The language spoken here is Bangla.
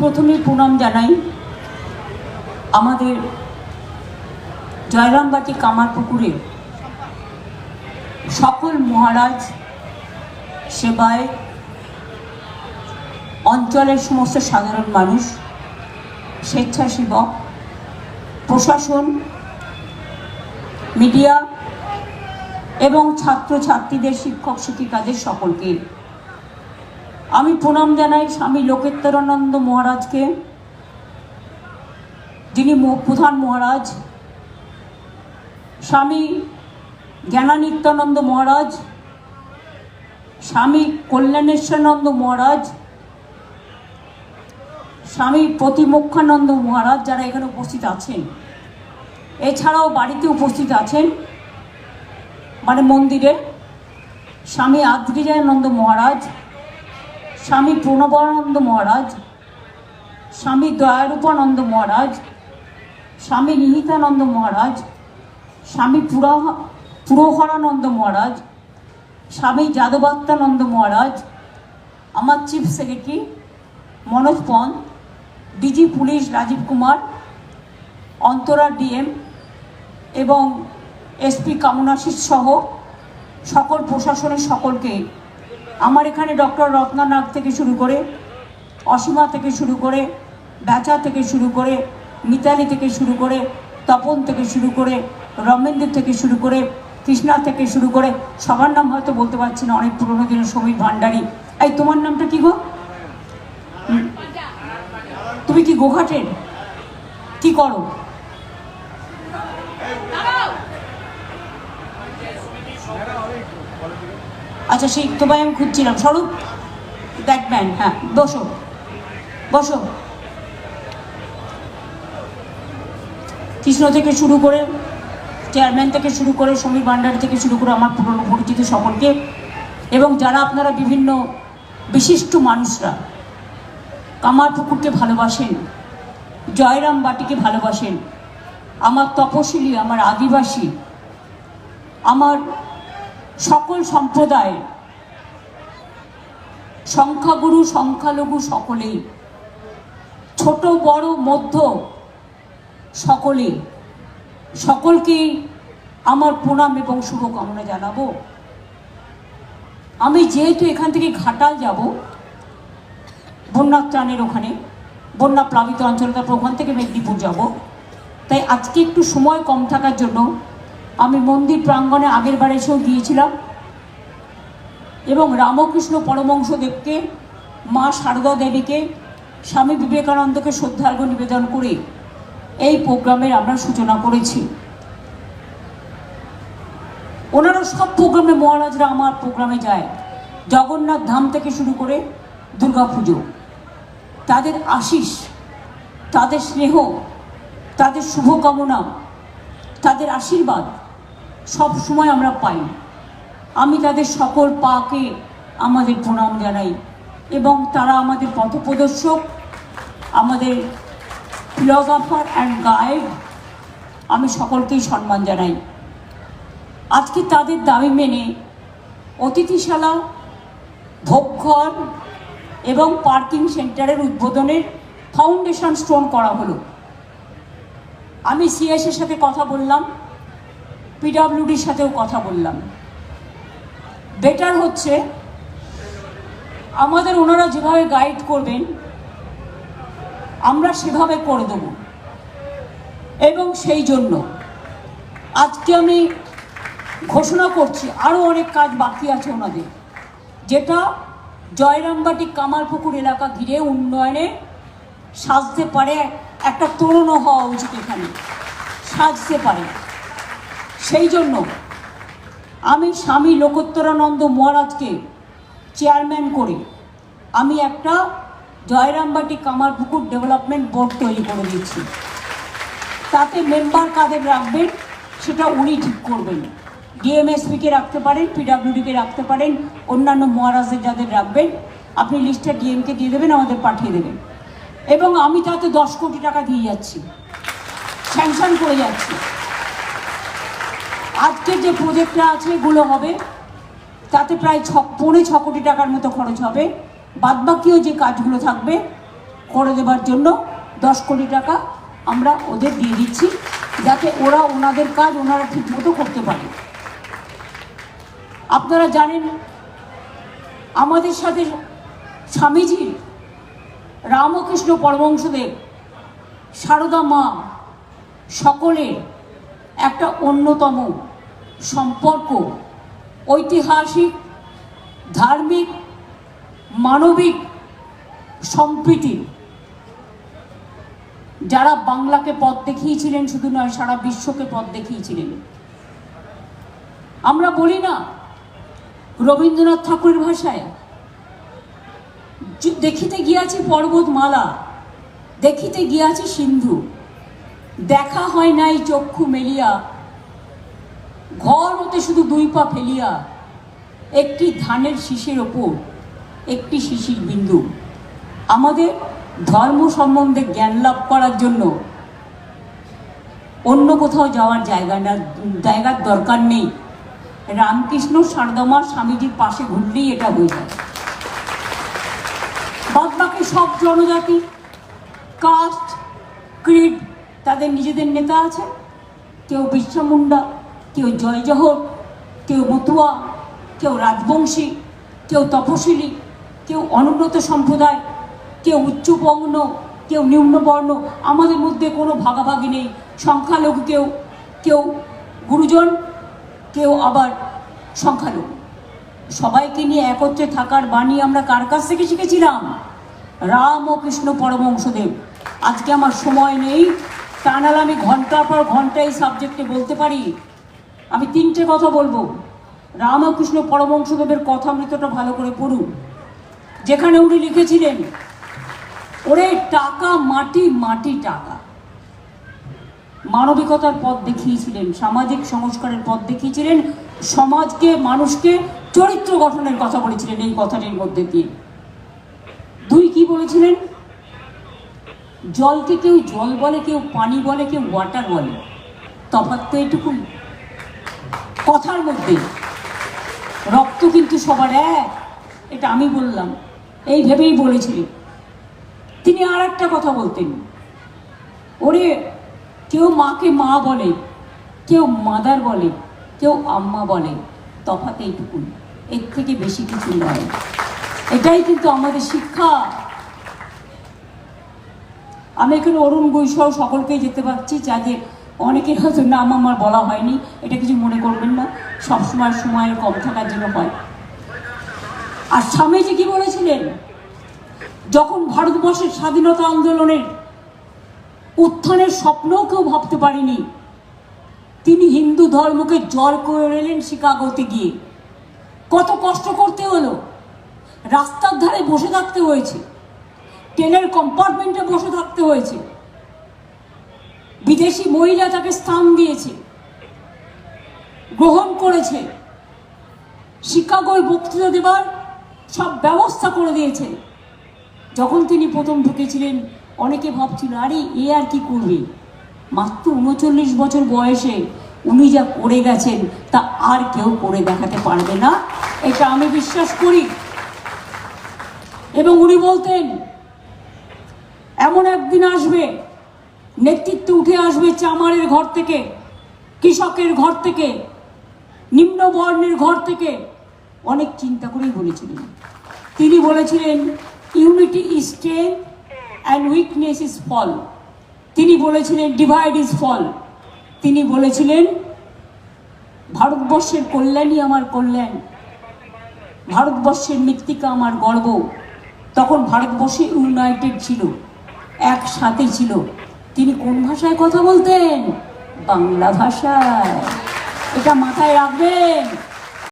প্রথমে প্রণাম জানাই। আমাদের জয়রামবাটি কামারপুকুরে সকল মহারাজ সেবায় অঞ্চলের সমস্ত সাধারণ মানুষ, স্বেচ্ছাসেবক, প্রশাসন, মিডিয়া এবং ছাত্রছাত্রীদের শিক্ষক শিক্ষিকাদের সকলকে আমি প্রণাম জানাই স্বামী লোকেশ্বরানন্দ মহারাজকে, যিনি প্রধান মহারাজ, স্বামী জ্ঞানানিত্যানন্দ মহারাজ, স্বামী কল্যাণেশ্বরানন্দ মহারাজ, স্বামী প্রতিমক্ষানন্দ মহারাজ যারা এখানে উপস্থিত আছেন। এছাড়াও বাড়িতে উপস্থিত আছেন মানে মন্দিরে, স্বামী আদ্রিজানন্দ মহারাজ স্বামী প্রণবানন্দ মহারাজ, স্বামী দয়ারূপানন্দ মহারাজ, স্বামী নিহিতানন্দ মহারাজ, স্বামী পুরা পুরোহরানন্দ মহারাজ, স্বামী যাদবাত্মানন্দ মহারাজ, আমার chief secretary Manoj Pant DG police Rajeev Kumar, Antara DM এবং এসপি কামনাশিস সহ সকল প্রশাসনের সকলকে আমার এখানে ডক্টর রত্নানাগ থেকে শুরু করে অসীমা থেকে শুরু করে বেচা থেকে শুরু করে মিতালি থেকে শুরু করে তপন থেকে শুরু করে রমেন্দ্র থেকে শুরু করে কৃষ্ণা থেকে শুরু করে সবার নাম হয়তো বলতে পারছি না অনেক পুরোনো দিনের সমীর ভান্ডারী। এই তোমার নামটা কি গো? তুমি কি গোঘাটের? কি করো? আচ্ছা সেই তোমায় আমি খুঁজছিলাম। স্বরূপ দেখবেন হ্যাঁ বসো। বসো। কৃষ্ণ থেকে শুরু করে চেয়ারম্যান থেকে শুরু করে সমীর ভান্ডারী থেকে শুরু করে আমার পুরনো পরিচিত সকলকে এবং যারা আপনারা বিভিন্ন বিশিষ্ট মানুষরা কামার পুকুরকে ভালোবাসেন, জয়রাম বাটিকে ভালোবাসেন, আমার তপশিলি, আমার আদিবাসী, আমার সকল সম্প্রদায়, সংখ্যাগুরু, সংখ্যালঘু সকলেই, ছোট, বড়, মধ্য সকলে সকলকেই আমার প্রণাম এবং শুভকামনা জানাব। আমি যেহেতু এখান থেকে ঘাটাল যাব বন্যা ত্রাণের ওখানে বন্যা প্লাবিত অঞ্চল তারপর ওখান থেকে মেদিনীপুর যাব, তাই আজকে একটু সময় কম থাকার জন্য আমি মন্দির প্রাঙ্গণে আগের বার এসেও গিয়েছিলাম। এবং রামকৃষ্ণ পরমংশদেবকে মা শারদা দেবীকে, স্বামী বিবেকানন্দকে শ্রদ্ধার্ঘ নিবেদন করে এই প্রোগ্রামের আমরা সূচনা করেছি। ওনারা সব প্রোগ্রামে মহারাজরা আমার প্রোগ্রামে যায়। জগন্নাথ ধাম থেকে শুরু করে দুর্গাপুজো তাদের আশিস, তাদের স্নেহ, তাদের শুভকামনা, তাদের আশীর্বাদ সব সময় আমরা পাই। আমি তাদের সকল পাকে আমাদের প্রণাম জানাই এবং তারা আমাদের পথপ্রদর্শক, আমাদের ফিলোসফার অ্যান্ড গাইড আমি সকলকেই সম্মান জানাই। আজকে তাদের দাবি মেনে অতিথিশালা, ভোগঘর এবং পার্কিং সেন্টারের উদ্বোধনের ফাউন্ডেশন স্টোন করা হলো। আমি সিএসের সাথে কথা বললাম। পিডাব্লিউডির সাথেও কথা বললাম। বেটার হচ্ছে আমাদের ওনারা যেভাবে গাইড করবেন, আমরা সেভাবে করে দেব। এবং সেই জন্য আজকে আমি ঘোষণা করছি, আরও অনেক কাজ বাকি আছে ওনাদের। যেটা জয়রামবাটি কামারপুকুর এলাকা ঘিরে উন্নয়নে সাজতে পারে, একটা তরুণও হওয়া উচিত এখানে। সাজতে পারে। সেই জন্য আমি স্বামী লোকোত্তরানন্দ মহারাজকে চেয়ারম্যান করে আমি একটা জয়রামবাটি কামারপুকুর ডেভেলপমেন্ট বোর্ড তৈরি করে দিচ্ছি তাতে মেম্বার কাদের রাখবেন সেটা উনি ঠিক করবেন। ডিএমএসপিকে রাখতে পারেন পিডাব্লিউডিকে রাখতে পারেন, অন্যান্য মহারাজদের যাদের রাখবেন, আপনি লিস্টটা ডিএমকে দিয়ে দেবেন, আমাদের পাঠিয়ে দেবেন। এবং আমি তাতে দশ কোটি টাকা দিয়ে যাচ্ছি। স্যাংশন করে যাচ্ছি। আজকের যে প্রজেক্টটা আছে, এগুলো হবে। তাতে প্রায় ছ, পৌনে ছ কোটি টাকার মতো খরচ হবে। বাদবাকিও যে কাজগুলো থাকবে, করে দেবার জন্য দশ কোটি টাকা আমরা ওদের দিয়ে দিচ্ছি, যাতে ওরা ওনাদের কাজ ওনারা ঠিকমতো করতে পারে। আপনারা জানেন, আমাদের সাথে স্বামীজির রামকৃষ্ণ পরমংশদেব সারদা মা সকলের একটা অন্যতম সম্পর্ক, ঐতিহাসিক, ধার্মিক, মানবিক সম্প্রীতি। যারা বাংলাকে পথ দেখিয়েছিলেন, শুধু নয়, সারা বিশ্বকে পথ দেখিয়েছিলেন। আমরা বলি না, রবীন্দ্রনাথ ঠাকুরের ভাষায় দেখিতে গিয়াছি পর্বতমালা, দেখিতে গিয়াছি সিন্ধু, দেখা হয় নাই চক্ষু মেলিয়া ঘর হতে শুধু দুই পা ফেলিয়া, একটি ধানের শীষের ওপর, একটি শিশির বিন্দু। আমাদের ধর্ম সম্বন্ধে জ্ঞান লাভ করার জন্য অন্য কোথাও যাওয়ার জায়গা না জায়গার দরকার নেই। রামকৃষ্ণ সারদমা স্বামীজির পাশে ঘুরলেই এটা হয়ে যায়। বাদ বাকি সব জনজাতি কাস্ট ক্রিড তাদের নিজেদের নেতা আছে। কেউ বিরসা মুন্ডা কেউ জয় জহর কেউ মতুয়া, কেউ রাজবংশী, কেউ তপশিলি, কেউ অনুন্নত সম্প্রদায়, কেউ উচ্চবর্ণ কেউ নিম্নবর্ণ আমাদের মধ্যে কোনো ভাগাভাগি নেই। সংখ্যালঘু কেউ কেউ গুরুজন, কেউ আবার সংখ্যালঘু। সবাইকে নিয়ে একত্রে থাকার বাণী আমরা কার কাছ থেকে শিখেছিলাম? রাম ও কৃষ্ণ পরমংশদেব আজকে আমার সময় নেই। তা নাহলে আমি ঘণ্টার পর ঘণ্টা এই সাবজেক্টে বলতে পারি? আমি তিনটে কথা বলব। রামকৃষ্ণ পরমংশদেবের কথামৃতটা ভালো করে পড়ুন। যেখানে উনি লিখেছিলেন, ওরে টাকা, মাটি মাটি, টাকা। মানবিকতার পথ দেখিয়েছিলেন, সামাজিক সংস্কারের পথ দেখিয়েছিলেন, সমাজকে, মানুষকে চরিত্র গঠনের কথা বলেছিলেন এই কথাটির মধ্যে দিয়ে। দুই কি বলেছিলেন? জলকে কেউ জল বলে, কেউ পানি বলে, কেউ ওয়াটার বলে। তফাৎ তো এটুকুই। কথার মধ্যে। রক্ত কিন্তু সবার এক, এটা আমি বললাম। এই ভেবেই বলেছিলেন তিনি আর একটা কথা বলতেন। ওরে, কেউ মাকে মা বলে, কেউ মাদার বলে, কেউ আম্মা বলে তফাৎ এইটুকুন। এর থেকে বেশি কিছু নয়। এটাই কিন্তু আমাদের শিক্ষা। আমি এখানে অরুণ গৈসহ সকলকেই যেতে পারছি, যাদের অনেকের হয়তো নাম আমার বলা হয়নি, এটা কিছু মনে করবেন না, সবসময় সময়ের কম থাকার জন্য হয়। আর স্বামীজি কি বলেছিলেন? যখন ভারতবর্ষের স্বাধীনতা আন্দোলনের উত্থানের স্বপ্নও কেউ ভাবতে পারেনি, তিনি হিন্দু ধর্মকে জল করে এলেন শিকাগোতে গিয়ে। কত কষ্ট করতে হলো, রাস্তার ধারে বসে থাকতে হয়েছে, ট্রেনের কম্পার্টমেন্টে বসে থাকতে হয়েছে বিদেশি মহিলা তাকে স্থান দিয়েছে, গ্রহণ করেছে। শিকাগোয় বক্তৃতা দেবার সব ব্যবস্থা করে দিয়েছে। যখন তিনি প্রথম ঢুকেছিলেন, অনেকে ভাবছিল, আরে, এ আর কি করবে? মাত্র উনচল্লিশ বছর বয়সে উনি যা করে গেছেন, তা আর কেউ করে দেখাতে পারবে না। এটা আমি বিশ্বাস করি। এবং উনি বলতেন, এমন একদিন আসবে নেতৃত্ব উঠে আসবে চামারের ঘর থেকে, কৃষকের ঘর থেকে নিম্ন বর্ণের ঘর থেকে। অনেক চিন্তা করেই বলেছিলেন। তিনি বলেছিলেন unity is strength and weakness is fall তিনি বলেছিলেন ডিভাইড ইজ ফল তিনি বলেছিলেন, ভারতবর্ষের কল্যাণই আমার কল্যাণ। ভারতবর্ষের মৃত্তিকা আমার গর্ব। তখন ভারতবর্ষে ইউনাইটেড ছিল, একসাথে ছিল। তিনি কোন ভাষায় কথা বলতেন? বাংলা ভাষায়। এটা মাথায় রাখবেন।